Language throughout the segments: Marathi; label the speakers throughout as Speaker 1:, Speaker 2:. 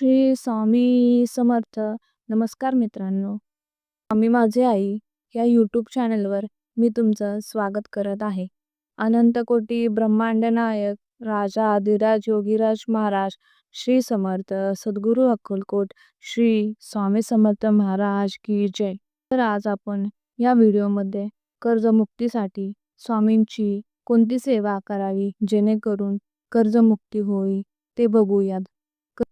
Speaker 1: श्री स्वामी समर्थ. नमस्कार मित्रांनो. स्वामी माझे आई या यूट्यूब चॅनलवर मी तुमचं स्वागत करत आहे. अनंत कोटी ब्रह्मांड नायक राजा आदिराज योगीराज महाराज श्री समर्थ सद्गुरू अक्कलकोट श्री स्वामी समर्थ महाराज की जय. तर आज आपण या व्हिडिओमध्ये कर्जमुक्तीसाठी स्वामींची कोणती सेवा करावी जेणेकरून कर्जमुक्ती होईल ते बघूयात.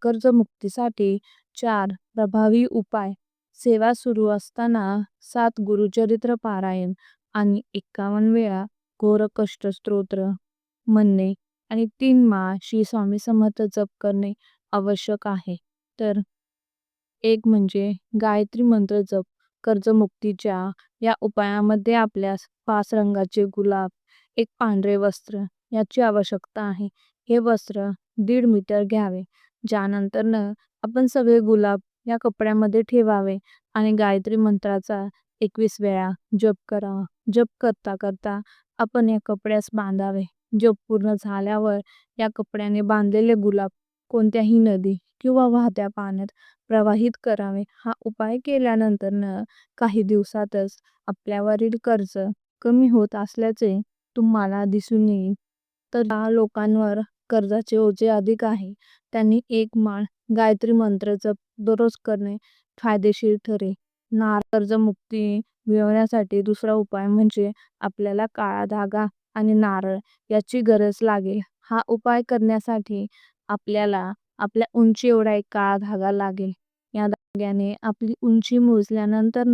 Speaker 1: कर्जमुक्तीसाठी चार प्रभावी उपाय. सेवा सुरू असताना सात गुरुचरित्र पारायण आणि एक्कावन्न वेळा घोर कष्ट स्तोत्र म्हणणे आणि तीन माळ श्री स्वामी समर्थ जप करणे आवश्यक आहे. तर एक म्हणजे गायत्री मंत्र जप. कर्जमुक्तीच्या या उपायामध्ये आपल्यास पाच रंगाचे गुलाब एक पांढरे वस्त्र याची आवश्यकता आहे. हे वस्त्र दीड मीटर घ्यावे. ज्यानंतर आपण सगळे गुलाब या कपड्यामध्ये ठेवावे आणि गायत्री मंत्राचा एकवीस वेळा जप करावा जप करता करता आपण या कपड्यास बांधावे. जप पूर्ण झाल्यावर या कपड्याने बांधलेले गुलाब कोणत्याही नदी किंवा वाहत्या पाण्यात प्रवाहित करावे. हा उपाय केल्यानंतर काही दिवसातच आपल्यावरील कर्ज कमी होत असल्याचे तुम्हाला दिसून येईल. तर लोकांवर कर्जाचे ओझे अधिक आहे. त्यांनी एक माळ गायत्री मंत्र जप दररोज करणे फायदेशीर ठरेल. नार कर्जमुक्ती मिळवण्यासाठी दुसरा उपाय म्हणजे आपल्याला काळा धागा आणि नारळ याची गरज लागेल. हा उपाय करण्यासाठी आपल्याला आपल्या उंची एवढा एक काळा धागा लागेल. या धाग्याने आपली उंची मोजल्यानंतर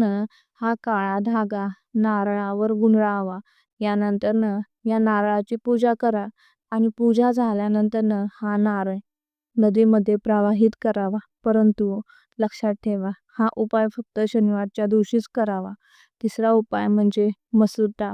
Speaker 1: हा काळा धागा नारळावर गुंडाळावा. यानंतर या नारळाची पूजा करा. आणि पूजा झाल्यानंतर हा नारळ नदीमध्ये प्रवाहित करावा. परंतु लक्षात ठेवा हा उपाय फक्त शनिवारच्या दिवशीच करावा. तिसरा उपाय म्हणजे मसूर डाळ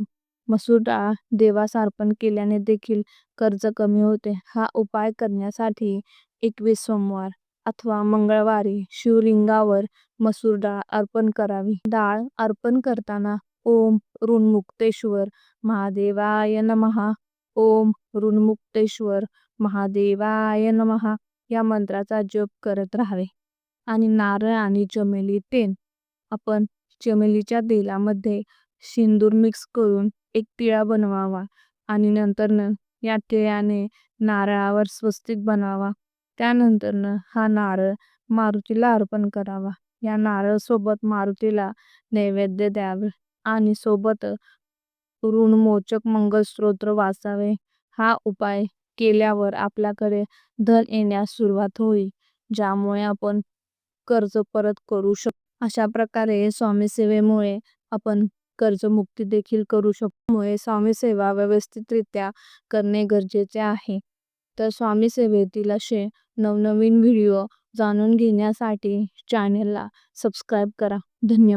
Speaker 1: मसूर डाळ देवास अर्पण केल्याने देखील कर्ज कमी होते. हा उपाय करण्यासाठी एकवीस सोमवार अथवा मंगळवारी शिवलिंगावर मसूर डाळ अर्पण करावी. डाळ अर्पण करताना ओम ऋणमुक्तेश्वर महादेवाय नमहा ओम ऋणमुक्तेश्वर महादेवाय नमहा या मंत्राचा जप करत राहावे. आणि नारळ आणि चमेली तेल आपण चमेलीच्या तेलामध्ये सिंदूर मिक्स करून एक टिळा बनवावा. आणि नंतर या टिळ्याने नारळावर स्वस्तिक बनवावा त्यानंतर हा नारळ मारुतीला अर्पण करावा. या नारळ सोबत मारुतीला नैवेद्य द्यावे. आणि सोबत ऋणमोचक मंगलस्तोत्र वाचावे. हा उपाय केल्यावर आपल्याकडे धन येण्यास सुरुवात होईल ज्यामुळे आपण कर्ज परत करू शकतो अशा प्रकारे स्वामी सेवेमुळे आपण कर्जमुक्ती देखील करू शकतो त्यामुळे स्वामी सेवा व्यवस्थितरित्या करणे गरजेचे आहे. तर स्वामी सेवेतील असे नवनवीन व्हिडिओ जाणून घेण्यासाठी चॅनेलला सबस्क्राईब करा. धन्यवाद.